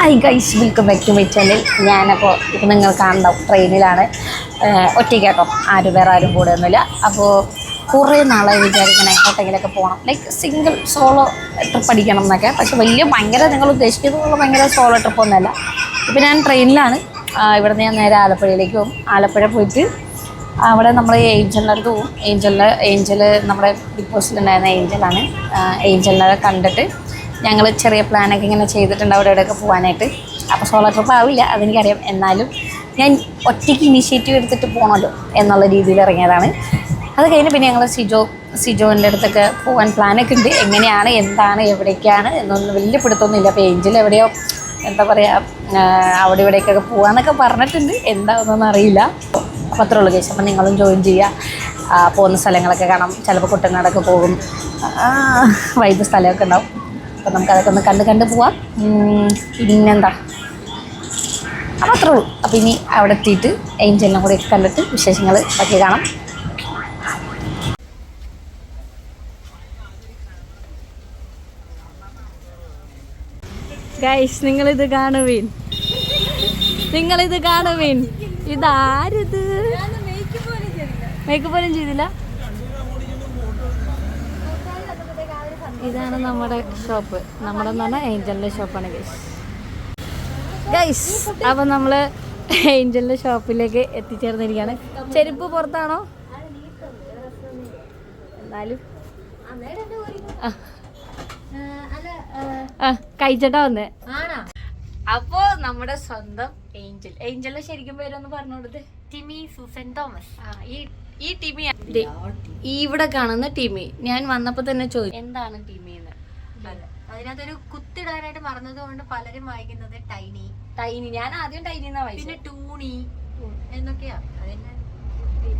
Hi guys welcome back to my channel ഞാനപ്പോൾ ഇപ്പോൾ നിങ്ങൾ കാണണം ട്രെയിനിലാണ് ഒറ്റയ്ക്ക് കേട്ടോ ആരും വേറെ ആരും കൂടെ ഒന്നുമില്ല. അപ്പോൾ കുറേ നാളായി വിചാരിക്കണം എങ്ങോട്ടെങ്കിലൊക്കെ പോകണം ലൈക്ക് സിംഗിൾ സോളോ ട്രിപ്പ് അടിക്കണം എന്നൊക്കെ. പക്ഷെ വലിയ ഭയങ്കര നിങ്ങൾ ഉദ്ദേശിക്കുന്നതുള്ള ഭയങ്കര സോളോ ട്രിപ്പൊന്നുമല്ല ഇപ്പോൾ ഞാൻ ട്രെയിനിലാണ് ഇവിടെ നിന്ന് ഞാൻ നേരെ ആലപ്പുഴയിലേക്ക് പോകും. ആലപ്പുഴ പോയിട്ട് അവിടെ നമ്മൾ ഏഞ്ചലിന്റെ അടുത്ത് പോകും. ഏഞ്ചലിന്റെ ഏഞ്ചൽ നമ്മുടെ ബിഗ് ബോസിലുണ്ടായിരുന്ന ഏഞ്ചലാണ്. ഏഞ്ചലിനെ കണ്ടിട്ട് ഞങ്ങൾ ചെറിയ പ്ലാനൊക്കെ ഇങ്ങനെ ചെയ്തിട്ടുണ്ട് അവിടെ ഇവിടെയൊക്കെ പോകാനായിട്ട് അപ്പോൾ സോളോ ട്രിപ്പ് ആവില്ല അതെനിക്കറിയാം. എന്നാലും ഞാൻ ഒറ്റയ്ക്ക് ഇനീഷ്യേറ്റീവ് എടുത്തിട്ട് പോകണമല്ലോ എന്നുള്ള രീതിയിൽ ഇറങ്ങിയതാണ്. അത് കഴിഞ്ഞ് പിന്നെ ഞങ്ങൾ സിജോ സിജോന്റെ അടുത്തൊക്കെ പോകാൻ പ്ലാനൊക്കെ ഉണ്ട്. എങ്ങനെയാണ് എന്താണ് എവിടേക്കാണ് എന്നൊന്നും വലിയ പിടുത്തൊന്നുമില്ല അപ്പോൾ എഞ്ചിൽ എവിടെയോ എന്താ പറയുക അവിടെ ഇവിടേക്കൊക്കെ പോകാമെന്നൊക്കെ പറഞ്ഞിട്ടുണ്ട്. എന്താണെന്നൊന്നും അറിയില്ല. അപ്പോൾ അത്രേ ഉള്ളൂ കേസ് അപ്പം നിങ്ങളും ജോയിൻ ചെയ്യുക പോകുന്ന സ്ഥലങ്ങളൊക്കെ കാണാം. ചിലപ്പോൾ കുട്ടനാടൊക്കെ പോകും. വൈദ്യ സ്ഥലമൊക്കെ ഉണ്ടാവും. അപ്പം നമുക്ക് അതൊക്കെ ഒന്ന് കണ്ട് കണ്ട് പോവാം. പിന്നെന്താ? അപ്പം അത്രേ ഉള്ളൂ അപ്പം ഇനി അവിടെ എത്തിയിട്ട് ഏഞ്ചലിനെ കൂടെ കണ്ടിട്ട് വിശേഷങ്ങൾ ഒക്കെ കാണാം. ഗൈസ് നിങ്ങളിത് കാണുവീൻ. നിങ്ങളിത് കാണുവീൻ. ഇതാരിത്? മേക്കപ്പ് പോലും ചെയ്തില്ല? ഇതാണ് നമ്മുടെ ഷോപ്പ്. നമ്മുടെ എന്ന് പറഞ്ഞാൽ ഏഞ്ചലിന്റെ ഷോപ്പാണ് ഗൈസ് ഗൈസ് അപ്പം നമ്മൾ ഏഞ്ചലിന്റെ ഷോപ്പിലേക്ക് എത്തിച്ചേർന്നിരിക്കുകയാണ്. ചെരുപ്പ് പുറത്താണോ? എന്നാലും ആ. കഴിച്ചിട്ടാ വന്നേ. അപ്പോ നമ്മുടെ സ്വന്തം ഏഞ്ചൽ. ഏഞ്ചലിന്റെ ശരിക്കും പേരൊന്ന് പറഞ്ഞു കൊടുത്ത് ടിമി സൂസൻ തോമസ്. ആ, ഈ ഈ ടീമി ഇവിടെ കാണുന്ന ടിമി. ഞാൻ വന്നപ്പോ തന്നെ ചോദിച്ചു എന്താണ് ടിമി എന്ന്? അതെ. അതിനകത്തൊരു കുത്തിടാനായിട്ട് മറന്നത് കൊണ്ട് പലരും വായിക്കുന്നത് ടൈനി. ടൈനി. ഞാൻ ആദ്യം ടൈനി എന്നാ പിന്നെ ടൂണി. എന്നൊക്കെയാ. അതെന്നെ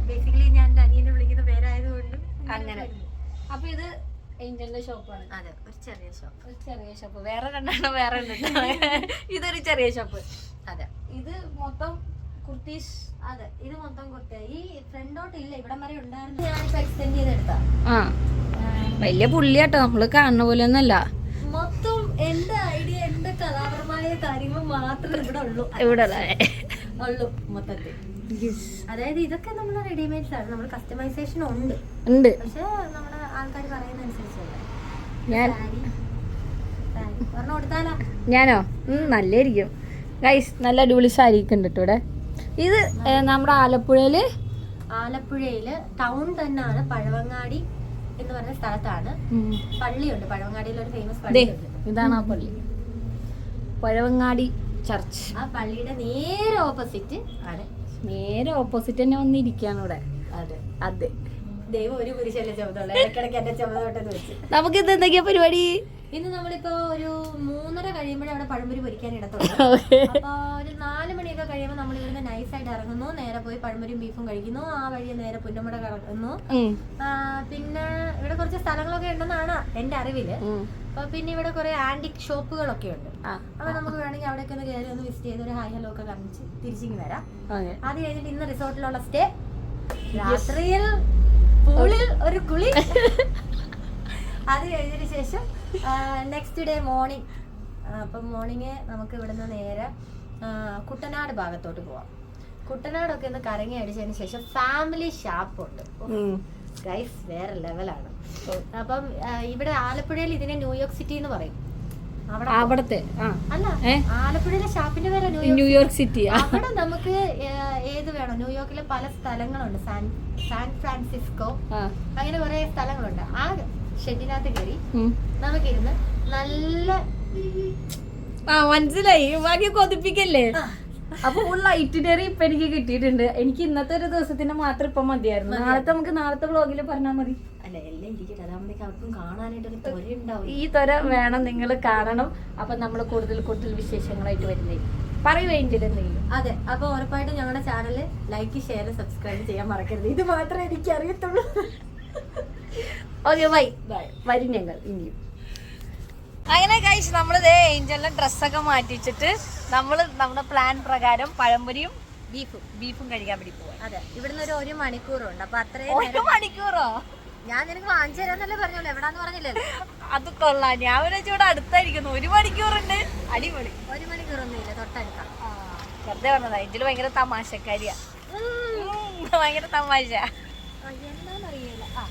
ബേസിക്കലി ഞാൻ അനിയനെ വിളിക്കുന്ന പേരായതുകൊണ്ട് അങ്ങനെ. അപ്പൊ ഇത് ഏഞ്ചലിന്റെ ഷോപ്പാണ്. അതെ ഒരു ചെറിയ ഷോപ്പ്. ഒരു ചെറിയ ഷോപ്പ്. വേറെ രണ്ടെണ്ണം വേറെ ഉണ്ട്. ഇതൊരു ചെറിയ ഷോപ്പ്. അതെ. ഇത് മൊത്തം കുർത്തീസ് അതെ ഇത് മൊത്തം കുർത്തി ഈ ഫ്രണ്ടോട്ട് ഇല്ല ഇവിടെ വരെ ഉണ്ടായിരുന്നു. ഞാനിപ്പോ എക്സ്റ്റെൻഡ് ചെയ്തെടുത്ത. ആ വലിയ പുള്ളിയാട്ടോ. നമ്മൾ കാണുന്ന പോലെ ഒന്നല്ല മൊത്തം എന്റെ ഐഡിയ എന്റെ കലാപരമായ കാര്യങ്ങൾ മാത്രമേ ഇവിടെ ഉള്ളൂ. ഇവിടെ ഉള്ളൂ മൊത്തത്തിൽ. അതായത് ഇതൊക്കെ നമ്മൾ റെഡിമെയ്ഡ്സ് ആണ്. നമ്മൾ കസ്റ്റമൈസേഷൻ ഉണ്ട്. ഉണ്ട്. പക്ഷെ നമ്മുടെ ആൾക്കാർ പറയുന്ന അനുസരിച്ചല്ല? ഞാൻ ഞാനോ? നല്ലായിരിക്കും ഗൈസ് നല്ല അടിപൊളി സാരി ഒക്കെ ഉണ്ട് കേട്ടോ ഇവിടെ. ഇത് നമ്മുടെ ആലപ്പുഴയിൽ? ആലപ്പുഴയിൽ ടൗൺ തന്നെയാണ് പഴവങ്ങാടി എന്ന് പറഞ്ഞ സ്ഥലത്താണ്. പള്ളിയുണ്ട്. പഴവങ്ങാടിയിൽ ഒരു ഫേമസ് പള്ളി ഇതാണ് ആ പള്ളി. പഴവങ്ങാടി ചർച്ച്. ആ പള്ളിയുടെ നേരെ ഓപ്പോസിറ്റ് ആണ്. നേരെ ഓപ്പോസിറ്റ് തന്നെ വന്നിരിക്കാണ് ഇവിടെ. അതെ. അതെ. ദൈവം ഒരു കുരിശല്ലേ ചുമതുള്ള ഇടയ്ക്കിടയ്ക്ക് എന്റെ ചുമതോട്ടെന്ന് വെച്ച് നമുക്ക് ഇത് എന്തൊക്കെയാ പരിപാടി? ഇന്ന് നമ്മളിപ്പോ ഒരു മൂന്നര കഴിയുമ്പോഴേ അവിടെ പഴംപൊരി പൊരിക്കാൻ ഇടത്തുള്ളൂ. അപ്പൊ നാല് മണിയൊക്കെ കഴിയുമ്പോൾ നമ്മൾ ഇവിടുന്ന് നൈസായിട്ട് ഇറങ്ങുന്നു. നേരെ പോയി പഴംപൊരിയും ബീഫും കഴിക്കുന്നു. ആ വഴി നേരെ പുന്നമട കറങ്ങുന്നു. പിന്നെ ഇവിടെ കുറച്ച് സ്ഥലങ്ങളൊക്കെ ഉണ്ടെന്നാണ് എന്റെ അറിവിൽ. അപ്പൊ പിന്നെ ഇവിടെ കുറെ ആന്റിക് ഷോപ്പുകളൊക്കെ ഉണ്ട്. അപ്പൊ നമുക്ക് വേണമെങ്കിൽ അവിടേക്ക് ഒന്ന് കയറി ഒന്ന് വിസിറ്റ് ചെയ്ത് ഒരു ഹൈ ഹലോ ഒക്കെ കാണിച്ച് തിരിച്ചിങ്ങി വരാം. അത് കഴിഞ്ഞിട്ട് ഇന്ന് റിസോർട്ടിലുള്ള സ്റ്റേ രാത്രിയിൽ പൂളിൽ ഒരു കുളി. അത് കഴിഞ്ഞതിന് ശേഷം നെക്സ്റ്റ് ഡേ മോർണിംഗ് അപ്പം മോർണിംഗ് നമുക്ക് ഇവിടുന്ന് നേരെ കുട്ടനാട് ഭാഗത്തോട്ട് പോവാം. കുട്ടനാടൊക്കെ ഒന്ന് കറങ്ങി അടിച്ചതിന് ശേഷം ഫാമിലി ഷാപ്പുണ്ട് ഉണ്ട്. ഗൈസ് വേറെ ലെവലാണ് അപ്പം ഇവിടെ ആലപ്പുഴയിൽ ഇതിനെ ന്യൂയോർക്ക് സിറ്റി എന്ന് പറയും. അവിടെ അവിടത്തെ അല്ല ആലപ്പുഴയിലെ ഷാപ്പിന്റെ പേര് ന്യൂയോർക്ക് സിറ്റി അവിടെ നമുക്ക് ഏത് വേണം? ന്യൂയോർക്കിലെ പല സ്ഥലങ്ങളുണ്ട്. സാൻ സാൻ ഫ്രാൻസിസ്കോ അങ്ങനെ കുറെ സ്ഥലങ്ങളുണ്ട്. ആ ഷെഡിനകത്ത് കയറി. നമുക്കിരുന്ന് നല്ല ആ മനസ്സിലായി. ബാക്കി കൊതിപ്പിക്കല്ലേ? അപ്പൊ ഫുൾ ഐറ്റിനറി ഇപ്പൊ എനിക്ക് കിട്ടിയിട്ടുണ്ട്. എനിക്ക് ഇന്നത്തെ ഒരു ദിവസത്തിന് മാത്രം ഇപ്പൊ മതിയായിരുന്നു. നാളത്തെ നമുക്ക് നാളത്തെ വ്ളോഗിൽ പറഞ്ഞാൽ മതി. ഈ തൊര വേണം നിങ്ങൾ കാണണം. അപ്പൊ നമ്മൾ കൂടുതൽ കൂടുതൽ വിശേഷങ്ങളായിട്ട് വരുന്നേ. പറയൂ അതെ അപ്പൊ ഉറപ്പായിട്ടും ഞങ്ങളുടെ ചാനൽ ലൈക്ക് ഷെയർ സബ്സ്ക്രൈബ് ചെയ്യാൻ മറക്കരുത്. ഇത് മാത്രമേ എനിക്ക് അറിയത്തുള്ളൂ. ഓക്കെ ബൈ ബൈ വരും ഞങ്ങൾ ഇനിയും. അങ്ങനെ കഴിച്ച് നമ്മൾ ഇതേ ഏഞ്ചലിന്റെ ഡ്രസ്സൊക്കെ മാറ്റിച്ചിട്ട് നമ്മൾ നമ്മുടെ പ്ലാൻ പ്രകാരം പഴംപൊരിയും ബീഫും ബീഫും കഴിക്കാൻ വേണ്ടി പോവാം. അതെ ഇവിടുന്ന് ഒരു ഒരു മണിക്കൂറുണ്ട്. അപ്പൊ അത്രയും ഒരു മണിക്കൂറോ? ഞാൻ നിനക്ക് വാങ്ങിച്ചു തരാന്നല്ലേ പറഞ്ഞോളൂ. എവിടാന്ന് പറഞ്ഞില്ലല്ലോ. അത് കൊള്ളാം. ഞാൻ ഒരു വിചാരിച്ചൂടെ അടുത്തായിരിക്കുന്നു. ഒരു മണിക്കൂറുണ്ട്. അടിപൊളി. ഒരു മണിക്കൂറൊന്നും ഇല്ല തൊട്ടടുക്കാം വെറുതെ പറഞ്ഞതാ. ഇതിൽ ഭയങ്കര തമാശക്കാരിയാ. ഭയങ്കര തമാശ എന്താണെന്നറിയില്ല ആ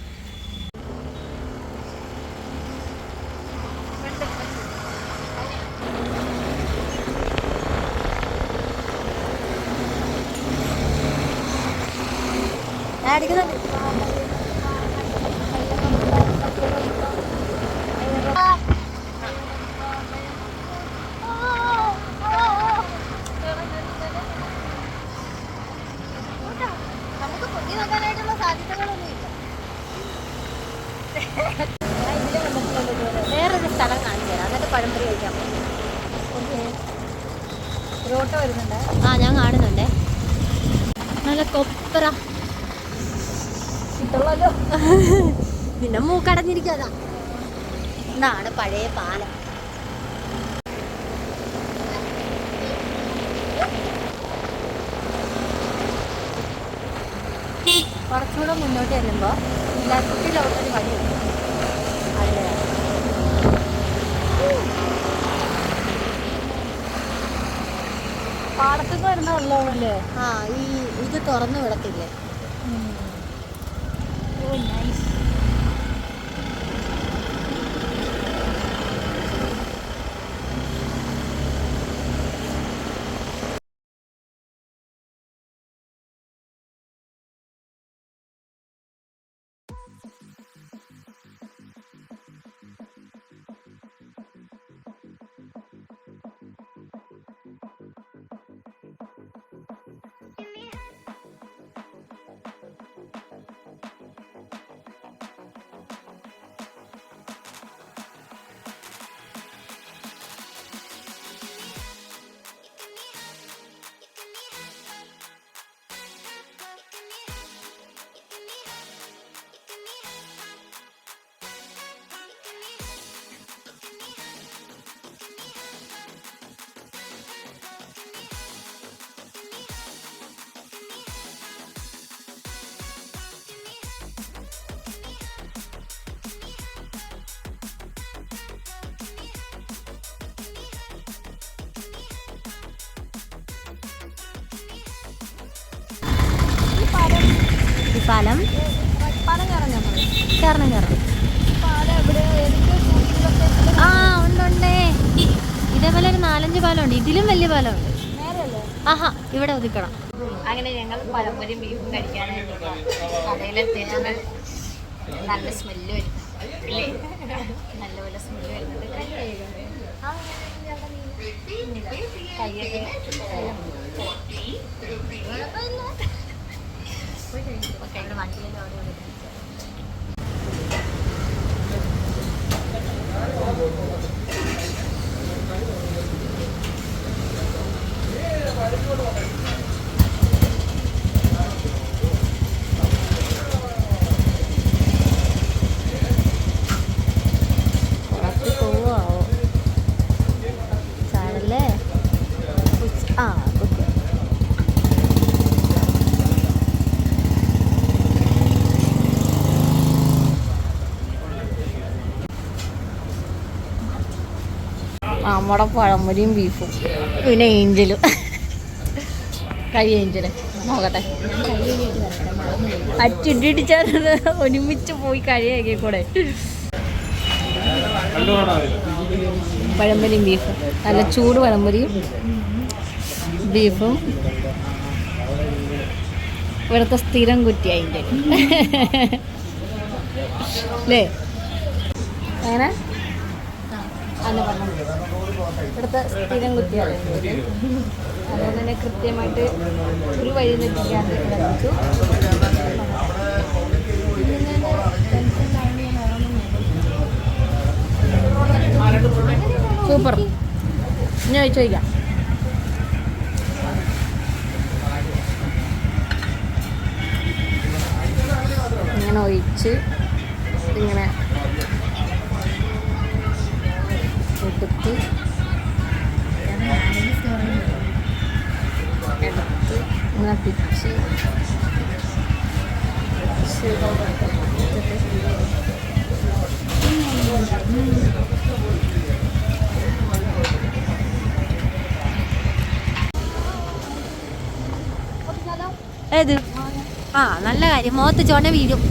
ഞാൻ നമുക്ക് പൊങ്ങി നോക്കാനായിട്ടുള്ള സാധ്യതകളൊന്നും ഇല്ല ഞാൻ ഇതിലെ വന്നിട്ടുള്ളത് ഇതുവരെ. വേറൊരു സ്ഥലം കാണിച്ചു തരാം എന്നിട്ട് പഴംപൊരി കഴിക്കാൻ ഓക്കെ റോട്ട് വരുന്നുണ്ട് ആ ഞാൻ കാണുന്നുണ്ടേ കിട്ടുള്ളല്ലോ പിന്നെ മൂക്കടഞ്ഞിരിക്കാതാ. ഇതാണ് പഴയ പാലം. കുറച്ചുകൂടെ മുന്നോട്ട് ചെല്ലുമ്പോൾ ലെഫ്റ്റിലോട്ടൊരു വഴിയുണ്ട് പാടത്തുനിന്ന് വരുന്ന വെള്ളമല്ലേ ആ ഈ ഇത് തുറന്നു വിടത്തില്ലേ? പാലം. കയറണം കയറണം ആ ഉണ്ടുണ്ടേ. ഇതേപോലെ ഒരു നാലഞ്ച് പാലമുണ്ട്. ഇതിലും വലിയ പാലമുണ്ട്. ആഹാ ഇവിടെ ഒതുക്കണം. അങ്ങനെ ഞങ്ങൾ പലപ്പോഴും ബീഫ് കഴിക്കാനായിട്ട് നല്ല സ്മെല്ല് വരുന്നു ഇല്ലേ നല്ലപോലെ സ്മെല്ല് വരുന്നുണ്ട്. കൈ കഴുകണ്ടേ? ഇല്ല. കൈയൊക്കെ ഓക്കെ, ഇവിടെ വണ്ടിയിലെല്ലാം അവിടെ ഇവിടെ നമ്മുടെ പഴംപൊരിയും ബീഫും. പിന്നെ ഏഞ്ചലും. കൈ ഏഞ്ചൽ. നോക്കട്ടെ. അച്ചിട്ടിടിച്ചത് ഒരുമിച്ച് പോയി കഴിയാക്കി കൂടെ. പഴംപൊരിയും ബീഫും. നല്ല ചൂട് പഴംപൊരിയും ബീഫും. ഇവിടുത്തെ സ്ഥിരം കുറ്റി അതിന്റെ അല്ലേ? അങ്ങനെ അന്ന് പറഞ്ഞു. ഇവിടുത്തെ സ്ഥിരം കുത്തിയാണ് അതുകൊണ്ട് തന്നെ കൃത്യമായിട്ട് ഒരു വഴി തെറ്റിക്കാണ്ട് ശ്രമിച്ചു സൂപ്പർ. ഞാൻ ചോദിക്കാം ഇങ്ങനെ ഒഴിച്ച് ഇങ്ങനെ എടുത്ത് ഏത്? ആ നല്ല കാര്യം. മുഖത്ത് ചൊന വീഴും.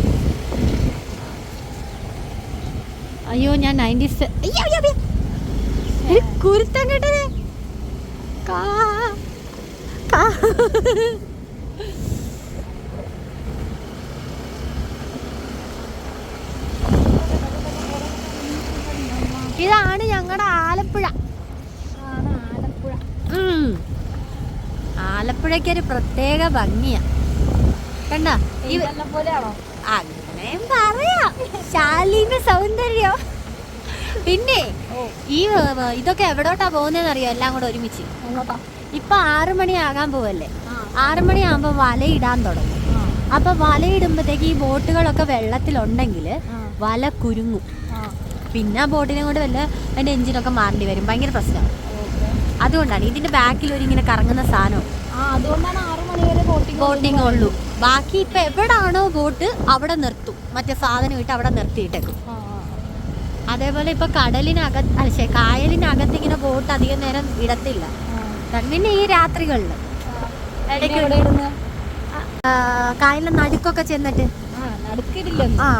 അയ്യോ ഞാൻ നയന്റീസ് അയ്യോ. ഒരു കുരുത്തം കേട്ടത് കാ കാ. ഇതാണ് ഞങ്ങളുടെ ആലപ്പുഴ. ആലപ്പുഴക്കൊരു പ്രത്യേക ഭംഗിയാ. കണ്ട? പോലെയാണോ? അങ്ങനെയും പറയാം. ശാലീന സൗന്ദര്യം? പിന്നെ ഈ ഇതൊക്കെ എവിടോട്ടാ പോകുന്നതെന്ന് അറിയോ? എല്ലാം കൂടെ ഒരുമിച്ച്. ഇപ്പൊ ആറു മണി ആകാൻ പോവല്ലേ ആറു മണി ആകുമ്പോ വലയിടാൻ തുടങ്ങും. അപ്പൊ വലയിടുമ്പോഴത്തേക്ക് ഈ ബോട്ടുകളൊക്കെ വെള്ളത്തിലുണ്ടെങ്കിൽ വല കുരുങ്ങും. പിന്നെ ആ ബോട്ടിനെ കൊണ്ട് വല്ല അതിന്റെ എഞ്ചിനൊക്കെ മാറേണ്ടി വരും. ഭയങ്കര പ്രശ്നമാണ്. അതുകൊണ്ടാണ് ഇതിന്റെ ബാക്കിൽ ഒരു ഇങ്ങനെ കറങ്ങുന്ന സാധനം ബോട്ടിംഗ് ഉള്ളൂ. ബാക്കി ഇപ്പൊ എവിടാണോ ബോട്ട് അവിടെ നിർത്തും. മറ്റേ സാധനം ഇട്ട് അവിടെ നിർത്തിയിട്ടേക്കും. അതേപോലെ ഇപ്പൊ കടലിനകത്ത് പക്ഷേ കായലിനകത്ത് ഇങ്ങനെ ബോട്ട് അധികം നേരം ഇടത്തില്ല. പിന്നെ ഈ രാത്രികളിൽ. കായലിന്റെ നടുക്കൊക്കെ ചെന്നിട്ട്. ആ ആ.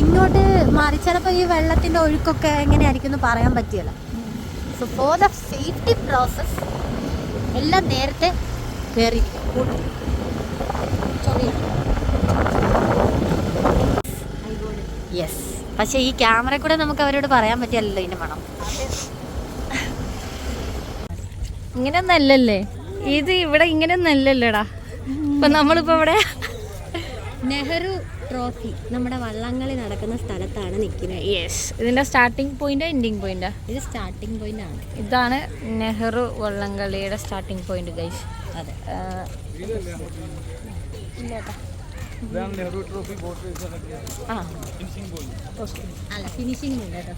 ഇങ്ങോട്ട് മാറി ചിലപ്പോ ഈ വെള്ളത്തിന്റെ ഒഴുക്കൊക്കെ എങ്ങനെയായിരിക്കും എന്ന് പറയാൻ പറ്റിയല്ല so for the safety process എല്ലാം നേരത്തെ കയറി യെസ് പക്ഷെ ഈ ക്യാമറ കൂടെ നമുക്ക് അവരോട് പറയാൻ പറ്റിയല്ലോ ഇതിന്റെ മണം. ഇങ്ങനെയൊന്നും അല്ലല്ലേ? ഇത് ഇവിടെ ഇങ്ങനെയൊന്നും അല്ലല്ലേടാ. ഇപ്പൊ നമ്മളിപ്പോ ഇവിടെ നെഹ്റു ട്രോഫി നമ്മുടെ വള്ളംകളി നടക്കുന്ന സ്ഥലത്താണ് നിൽക്കുന്നത്. യെസ് ഇതിന്റെ സ്റ്റാർട്ടിംഗ് പോയിന്റ് എൻഡിങ് പോയിന്റ് ഇത് സ്റ്റാർട്ടിംഗ് പോയിന്റ് ആണ്. ഇതാണ് നെഹ്റു വള്ളംകളിയുടെ സ്റ്റാർട്ടിംഗ് പോയിന്റ് ഗൈസ് അതെ. ഇല്ലേട്ടാ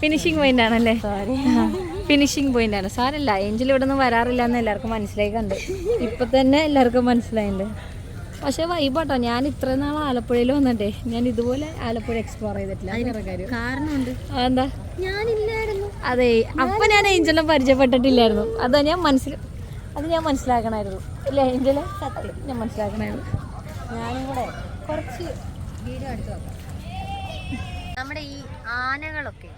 ഫിനിഷിംഗ് പോയിന്റ് ആണല്ലേ? സോറി ഫിനിഷിംഗ് പോയിന്റ് ആണ്. സാരല്ല ഏഞ്ചൽ ഇവിടെ നിന്ന് വരാറില്ല എന്ന് എല്ലാവർക്കും മനസ്സിലായി കണ്ട് ഇപ്പൊ തന്നെ എല്ലാവർക്കും മനസ്സിലായിണ്ട് പക്ഷെ വൈബാട്ടോ ഞാൻ ഇത്ര നാൾ ആലപ്പുഴയിൽ വന്നിട്ടേ ഞാൻ ഇതുപോലെ ആലപ്പുഴ എക്സ്പ്ലോർ ചെയ്തിട്ടില്ല. കാരണമുണ്ട്. ഞാനില്ലായിരുന്നു. അതെ അപ്പൊ ഞാൻ ഏഞ്ചലിനെ പരിചയപ്പെട്ടിട്ടില്ലായിരുന്നു. അതാ ഞാൻ മനസ്സിൽ അത് ഞാൻ മനസ്സിലാക്കണമായിരുന്നു ഇല്ല ഏഞ്ചൽ ഞാൻ മനസ്സിലാക്കണായിരുന്നു. ഞാനും കൂടെ കുറച്ച് വീഡിയോ എടുത്തു നോക്കാം. നമ്മുടെ ഈ ആനകളൊക്കെ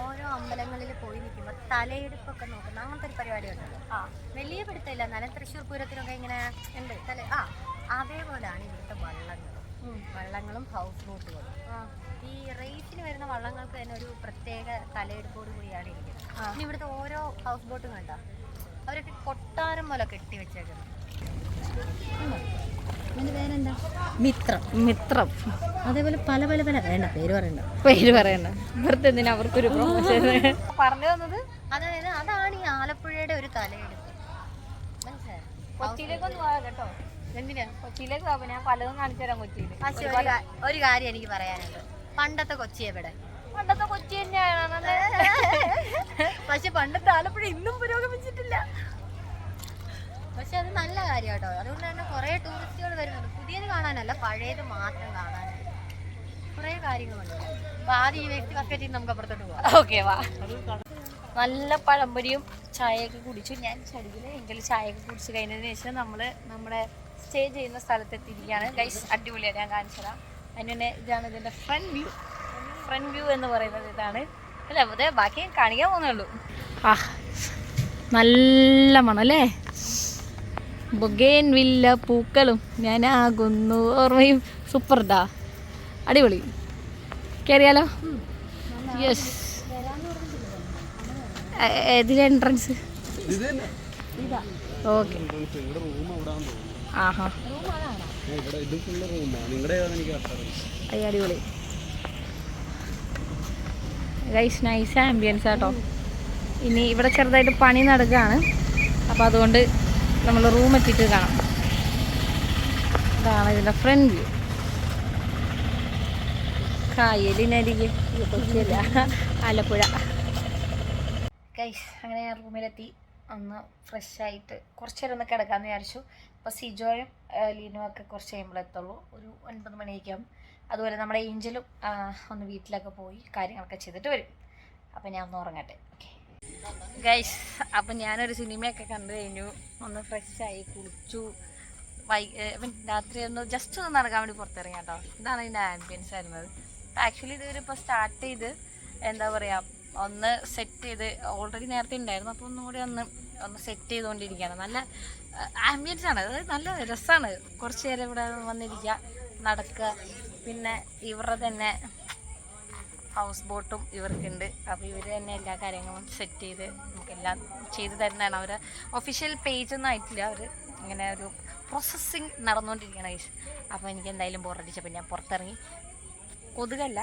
ഓരോ അമ്പലങ്ങളിൽ പോയി നിൽക്കുമ്പോൾ തലയെടുപ്പൊക്കെ നോക്കുന്ന അങ്ങനത്തെ ഒരു പരിപാടി ഉണ്ടല്ലോ വലിയ പിടുത്തമില്ല. എന്നാലും തൃശ്ശൂർ പൂരത്തിനൊക്കെ ഇങ്ങനെ ഉണ്ട്. തല ആ. അതേപോലെയാണ് ഇവിടുത്തെ വള്ളങ്ങളും. വള്ളങ്ങളും ഹൗസ് ബോട്ടുകളും ഈ റേറ്റിന് വരുന്ന വള്ളങ്ങൾക്ക് തന്നെ ഒരു പ്രത്യേക തലയെടുപ്പോട് കൂടിയാണ് ഇരിക്കുന്നത്. ഇവിടുത്തെ ഓരോ ഹൗസ് ബോട്ടും കണ്ട? അവരൊക്കെ കൊട്ടാരം പോലെ കെട്ടി വെച്ചേക്കുന്നത് മിത്രം. മിത്രം. അതേപോലെ പല പല പല. വേണ്ട പേര് പറയണ്ട. പേര് പറയണ്ട. വെറുതെ എന്തിനാ അവർക്കൊരു പറഞ്ഞു തന്നത്? അതായത് അതാണ് ഈ ആലപ്പുഴയുടെ ഒരു തലയെടുപ്പ്? കൊച്ചിയിലേക്കൊന്ന് പോകാം കേട്ടോ. എന്തിനാ? കൊച്ചിയിലേക്ക് ഞാൻ പലതും കാണിച്ചു തരാം കൊച്ചിയിൽ ഒരു കാര്യം എനിക്ക് പറയാനുണ്ട്. പണ്ടത്തെ കൊച്ചി എവിടെ? പണ്ടത്തെ കൊച്ചി തന്നെയാണ്. പക്ഷെ പണ്ടത്തെ ആലപ്പുഴ ഇന്നും പുരോഗമിച്ചിട്ടില്ല. പക്ഷെ അത് നല്ല കാര്യം കേട്ടോ അതുകൊണ്ട് തന്നെ കുറേ ടൂറിസ്റ്റുകൾ വരുന്നുണ്ട്. പുതിയത് കാണാനല്ല പഴയത് മാത്രം കാണാനായിട്ട് കുറേ കാര്യങ്ങളുണ്ട്. അപ്പൊ ആദ്യം ഈ വ്യക്തി ബക്കറ്റിൽ നമുക്ക് അപ്പുറത്തോട്ട് പോവാം. ഓക്കെ വാ. നല്ല പഴംപൊരിയും ചായയൊക്കെ കുടിച്ചു. ഞാൻ ചടിയിൽ എങ്കിലും ചായയൊക്കെ കുടിച്ച് കഴിഞ്ഞതിന് ശേഷം നമ്മൾ നമ്മുടെ സ്റ്റേ ചെയ്യുന്ന സ്ഥലത്ത് എത്തിയിരിക്കുകയാണ് ഗൈസ് അടിപൊളിയാണ് ഞാൻ കാണിച്ചതാ അതിനെ ഇതാണ് ഇതിന്റെ ഫ്രണ്ട് വ്യൂ ഫ്രണ്ട് വ്യൂ എന്ന് പറയുന്നത് ഇതാണ്. അല്ല അതെ ബാക്കി കാണിക്കാൻ പോകുന്നേ ഉള്ളൂ. ആ നല്ല മണം അല്ലേ? ബൊഗേൻ വില്ല പൂക്കളും ഞാനാകുന്നു. ഓർമ്മയും സൂപ്പർഡാ അടിപൊളി. കയറിയാലോ യെസ് ഏതിലെ എൻട്രൻസ് ഓക്കെ ആഹാ. അടിപൊളി. ഗൈസ് നൈസ് ആംബിയൻസ് ആട്ടോ. ഇനി ഇവിടെ ചെറുതായിട്ട് പണി നടക്കുകയാണ് അപ്പോൾ അതുകൊണ്ട് നമ്മൾ റൂം എത്തിയിട്ട് കാണാം. ഇതാണ് ഇതിന്റെ ഫ്രണ്ട് വ്യൂ കായലിനരികെ. ആലപ്പുഴ. ഗൈസ് അങ്ങനെ ഞാൻ റൂമിലെത്തി ഒന്ന് ഫ്രഷ് ആയിട്ട് കുറച്ച് നേരം ഒന്ന് കിടക്കാമെന്ന് വിചാരിച്ചു. അപ്പോൾ സിജോയും ലീനും ഒക്കെ കുറച്ച് കഴിയുമ്പോൾ എത്തുള്ളൂ. ഒരു ഒൻപത് മണിയൊക്കെയാകും അതുപോലെ നമ്മുടെ ഏഞ്ചലും ഒന്ന് വീട്ടിലൊക്കെ പോയി കാര്യങ്ങളൊക്കെ ചെയ്തിട്ട് വരും. അപ്പോൾ ഞാൻ ഒന്ന് ഉറങ്ങട്ടെ. ഓക്കെ ഗൈസ് അപ്പം ഞാനൊരു സിനിമയൊക്കെ കണ്ടു കഴിഞ്ഞു. ഒന്ന് ഫ്രഷായി കുളിച്ചു. വൈ രാത്രി ഒന്ന് ജസ്റ്റ് ഒന്ന് നടക്കാൻ വേണ്ടി പുറത്തിറങ്ങി കേട്ടോ. ഇതാണ് ഇതിന്റെ ആംബിയൻസ് ആയിരുന്നത് ആക്ച്വലി ഇത് ഇപ്പോൾ സ്റ്റാർട്ട് ചെയ്ത് എന്താ പറയുക ഒന്ന് സെറ്റ് ചെയ്ത് ഓൾറെഡി നേരത്തെ ഉണ്ടായിരുന്നു. അപ്പോൾ ഒന്നുകൂടി ഒന്ന് ഒന്ന് സെറ്റ് ചെയ്തുകൊണ്ടിരിക്കുകയാണ്. നല്ല ആംബിയൻസ് ആണ്. അത് നല്ല രസമാണ്. കുറച്ച് നേരം ഇവിടെ വന്നിരിക്കുക നടക്കുക. പിന്നെ ഇവരുടെ തന്നെ ഹൗസ് ബോട്ടും ഇവർക്കുണ്ട്. അപ്പോൾ ഇവർ തന്നെ എല്ലാ കാര്യങ്ങളും സെറ്റ് ചെയ്ത് നമുക്കെല്ലാം ചെയ്തു തരുന്നതാണ് അവർ ഒഫീഷ്യൽ പേജ് ഒന്നും ആയിട്ടില്ല. അവർ ഇങ്ങനെ ഒരു പ്രോസസ്സിങ് നടന്നുകൊണ്ടിരിക്കുകയാണ് ഗൈസ് അപ്പോൾ എനിക്ക് എന്തായാലും ബോറടിച്ചപ്പോൾ ഞാൻ പുറത്തിറങ്ങി. കൊതുകല്ല.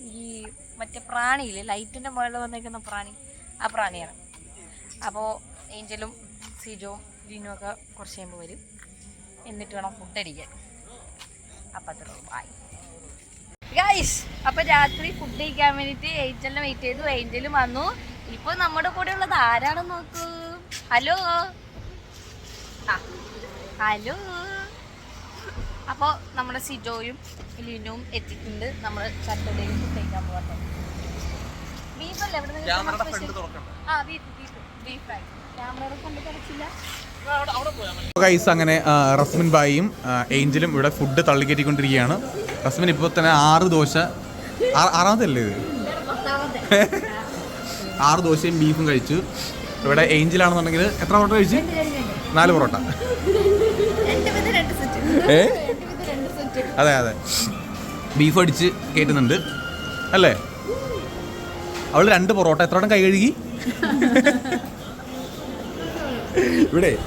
ഈ മറ്റേ പ്രാണിയില്ലേ? ലൈറ്റിന്റെ മുകളിൽ വന്നേക്കുന്ന പ്രാണി. ആ പ്രാണിയാണ്. അപ്പോൾ ഏഞ്ചലും സിജോവും ലിനും ഒക്കെ കുറച്ച് കഴിയുമ്പോൾ വരും. എന്നിട്ട് വേണം ഫുഡ് അടിക്കാൻ. അപ്പം അത്ര ബായ് ഗൈസ് അപ്പൊ രാത്രി ഫുഡ് കഴിക്കാൻ വേണ്ടിട്ട് ഏഞ്ചലിനെ വെയിറ്റ് ചെയ്തു. ഏഞ്ചലും വന്നു. ഇപ്പൊ നമ്മുടെ കൂടെ ഉള്ളത് ആരാണെന്ന് നോക്കൂ. ഹലോ ഹലോ അപ്പോൾ നമ്മുടെ സിജോയും ലിനുവും എത്തിയിട്ടുണ്ട്. നമ്മൾ സാറ്റർഡേയും ഫുഡ് കഴിക്കാൻ പോകട്ടെ ബീഫല്ലേ എവിടെ ആ beef beef beef fry camera കൊണ്ട് കിടച്ചില്ല ഗൈസ് അങ്ങനെ റസ്മിൻ ബായിയും ഏഞ്ചലും ഇവിടെ ഫുഡ് തള്ളിക്കറ്റിക്കൊണ്ടിരിക്കുകയാണ്. റസ്മിൻ ഇപ്പോൾ തന്നെ ആറ് ദോശ. ആറാമതല്ലേ ഇത്? ആറ് ദോശയും ബീഫും കഴിച്ചു. ഇവിടെ ഏഞ്ചിലാണെന്നുണ്ടെങ്കിൽ എത്ര പൊറോട്ട കഴിച്ചു? നാല് പൊറോട്ട. ഏ? അതെ അതെ. ബീഫ് അടിച്ച് കയറ്റുന്നുണ്ട് അല്ലേ? അവൾ രണ്ട് പൊറോട്ട. എത്ര കൈ കഴുകി? ഇവിടെ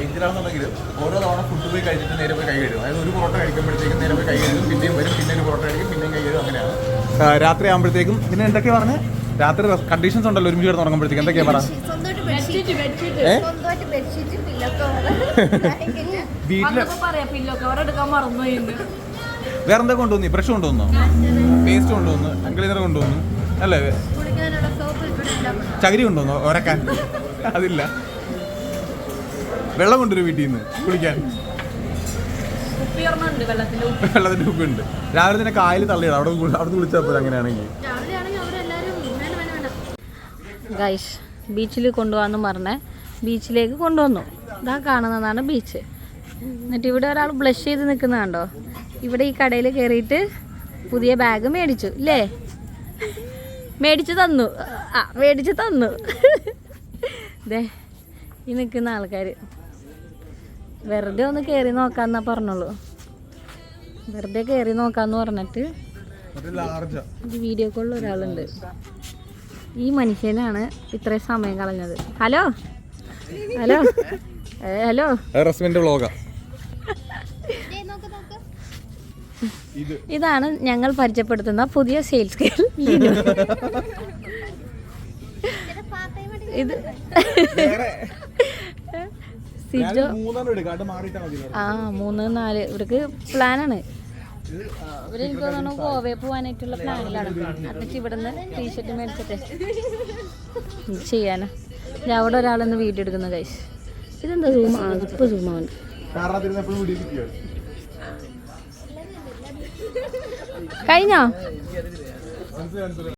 ഏഞ്ചലാണെന്നുണ്ടെങ്കിൽ ഓരോ തവണ ഫുഡ് പോയി കഴിച്ചിട്ട് നേരെ പോയി കൈ കഴുകും. അതായത് ഒരു പൊറോട്ട കഴിക്കുമ്പോഴത്തേക്കും നേരെ പോയി കൈ കഴുകും. പിന്നെയും വരും പിന്നെ ഒരു പൊറോട്ട കഴിക്കും പിന്നെയും കൈ കഴുകും. അങ്ങനെയാണ്. രാത്രി ആകുമ്പോഴത്തേക്കും പിന്നെ എന്തൊക്കെയാ പറഞ്ഞ്? രാത്രി കണ്ടീഷൻസ് ഉണ്ടല്ലോ ഒരുമിച്ച് കിടന്ന് തുടങ്ങുമ്പോഴത്തേക്കും എന്തൊക്കെയാ പറ? ഏ? വീട്ടിൽ പറയാം പില്ലോ കവർ എടുക്കാൻ മറന്നു വേറെ എന്തൊക്കെ കൊണ്ടുവന്നു? ബ്രഷ് കൊണ്ടുവന്നു? പേസ്റ്റ് കൊണ്ടുവന്നു. അങ്കിളിനർ കൊണ്ടുവന്നു. അല്ലേ? ചകിരി കൊണ്ടുവന്നു? ഒരക്കാൻ. അതില്ല. വെള്ളം കൊണ്ടുവരും വീട്ടിൽ നിന്ന് കുളിക്കാൻ വെള്ളത്തിന്റെ വെള്ളത്തിന്റെ ഉപ്പുണ്ട്. രാവിലെ തന്നെ കായൽ തള്ളിയാണ് അവിടെ അവിടെ കുളിച്ചപ്പോൾ അങ്ങനെയാണെങ്കിൽ ഗൈസ് ബീച്ചിൽ കൊണ്ടുപോകാന്ന് പറഞ്ഞ ബീച്ചിലേക്ക് കൊണ്ടുവന്നു. ഇതാ കാണുന്നതാണ് ബീച്ച് എന്നിട്ട് ഇവിടെ ഒരാൾ ബ്ലഷ് ചെയ്ത് നിൽക്കുന്ന കണ്ടോ? ഇവിടെ ഈ കടയിൽ കയറിയിട്ട് പുതിയ ബാഗ് മേടിച്ചു ഇല്ലേ? മേടിച്ചു തന്നു. ആ മേടിച്ചു തന്നു. ദേ ഈ നിൽക്കുന്ന ആൾക്കാർ വെറുതെ ഒന്ന് കയറി നോക്കാന്നാ പറഞ്ഞോളൂ വെറുതെ കയറി നോക്കാന്ന് പറഞ്ഞിട്ട് വീഡിയോ കോളിൽ ഒരാളുണ്ട്. ഈ മനുഷ്യനാണ് ഇത്രയും സമയം കളഞ്ഞത്. ഹലോ? ഹലോ? ഹലോ? വ്ളോഗാ ഇത്. ഇതാണ് ഞങ്ങൾ പരിചയപ്പെടുത്തുന്ന പുതിയ സെയിൽസ് ഗേൾ ഇത്. സിജോ ആ മൂന്ന് നാല്. ഇവർക്ക് പ്ലാനാണ്. ഇവർ എനിക്ക് തോന്നുന്നു ഗോവയിൽ പോകാനായിട്ടുള്ള പ്ലാനിലാണ് എന്നിട്ട് ഇവിടുന്ന് ടീഷർട്ട് മേടിച്ചിട്ട്. ചെയ്യാനാ. ഞാൻ അവിടെ ഒരാളൊന്ന് വീഡിയോ എടുക്കുന്ന കൈസ് ഇതെന്താ ആ ഇപ്പൊ കിട്ടിയോ കഴിഞ്ഞോ?